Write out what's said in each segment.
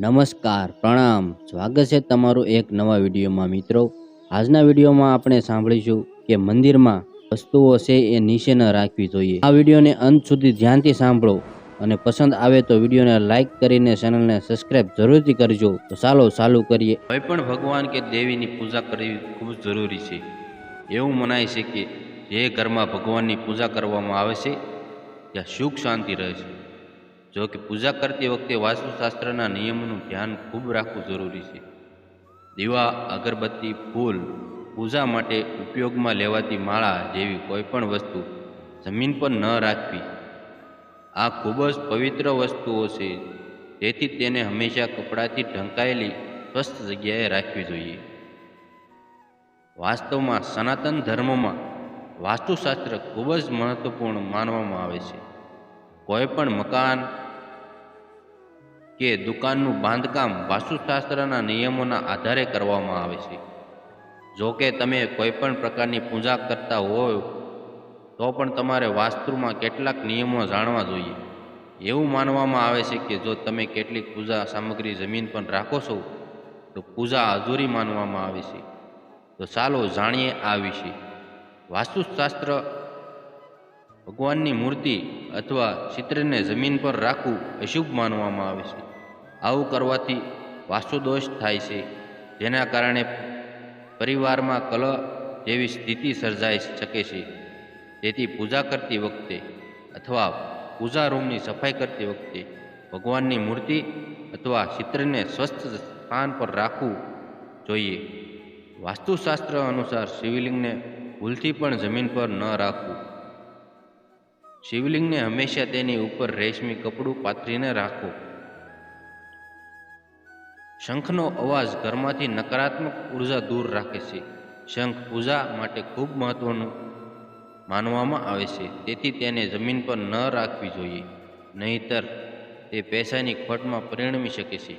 નમસ્કાર, પ્રણામ. સ્વાગત છે તમારું એક નવા વિડીયોમાં મિત્રો. આજના વિડીયોમાં આપણે સાંભળીશું કે મંદિરમાં વસ્તુઓ છે એ નીચે ન રાખવી જોઈએ. આ વિડીયોને અંત સુધી ધ્યાનથી સાંભળો અને પસંદ આવે તો વિડીયોને લાઇક કરીને ચેનલને સબસ્ક્રાઇબ જરૂરથી કરજો. તો ચાલો, ચાલુ કરીએ. કોઈ પણ ભગવાન કે દેવીની પૂજા કરવી ખૂબ જરૂરી છે. એવું મનાય છે કે જે ઘરમાં ભગવાનની પૂજા કરવામાં આવે છે, ત્યાં સુખ શાંતિ રહે છે. જો કે પૂજા કરતી વખતે વાસ્તુશાસ્ત્રના નિયમોનું ધ્યાન ખૂબ રાખવું જરૂરી છે. દીવા, અગરબત્તી, ફૂલ પૂજા માટે ઉપયોગમાં લેવાતી માળા જેવી કોઈપણ વસ્તુ જમીન પર ન રાખવી. આ ખૂબ જ પવિત્ર વસ્તુઓ છે. તેથી તેને હંમેશા કપડાથી ઢંકાયેલી સ્વસ્થ જગ્યાએ રાખવી જોઈએ. વાસ્તવમાં સનાતન ધર્મમાં વાસ્તુશાસ્ત્ર ખૂબ જ મહત્વપૂર્ણ માનવામાં આવે છે. કોઈ પણ મકાન કે દુકાનનું બાંધકામ વાસ્તુશાસ્ત્રના નિયમોના આધારે કરવામાં આવે છે. જો કે તમે કોઈ પણ પ્રકારની પૂજા કરતા હોય, તો પણ તમારે વાસ્તુમાં કેટલાક નિયમો જાણવા જોઈએ. એવું માનવામાં આવે છે કે જો તમે કેટલીક પૂજા સામગ્રી જમીન પર રાખો છો, તો પૂજા અધૂરી માનવામાં આવે છે. તો ચાલો જાણીએ આ વિશે. વાસ્તુશાસ્ત્ર ભગવાનની મૂર્તિ અથવા ચિત્રને જમીન પર રાખવું અશુભ માનવામાં આવે છે. આવું કરવાથી વાસ્તુદોષ થાય છે, જેના કારણે પરિવારમાં કલહ જેવી સ્થિતિ સર્જાઈ શકે છે. તેથી પૂજા કરતી વખતે અથવા પૂજા રૂમની સફાઈ કરતી વખતે ભગવાનની મૂર્તિ અથવા ચિત્રને સ્વસ્થ સ્થાન પર રાખવું જોઈએ. વાસ્તુશાસ્ત્ર અનુસાર શિવલિંગને ભૂલથી પણ જમીન પર ન રાખવું. શિવલિંગને હંમેશા તેની ઉપર રેશમી કપડું પાથરીને રાખો. શંખનો અવાજ ઘરમાંથી નકારાત્મક ઊર્જા દૂર રાખે છે. શંખ પૂજા માટે ખૂબ મહત્વનું માનવામાં આવે છે. તેથી તેને જમીન પર ન રાખવી જોઈએ, નહીતર તે પૈસાની ખોટમાં પરિણમી શકે છે.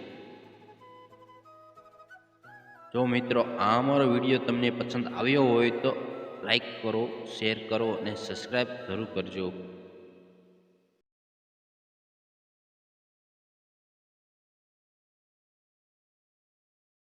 જો મિત્રો, આ અમારો વીડિયો તમને પસંદ આવ્યો હોય તો લાઈક કરો શેર કરો અને સબસ્ક્રાઈબ જરૂર કરજો.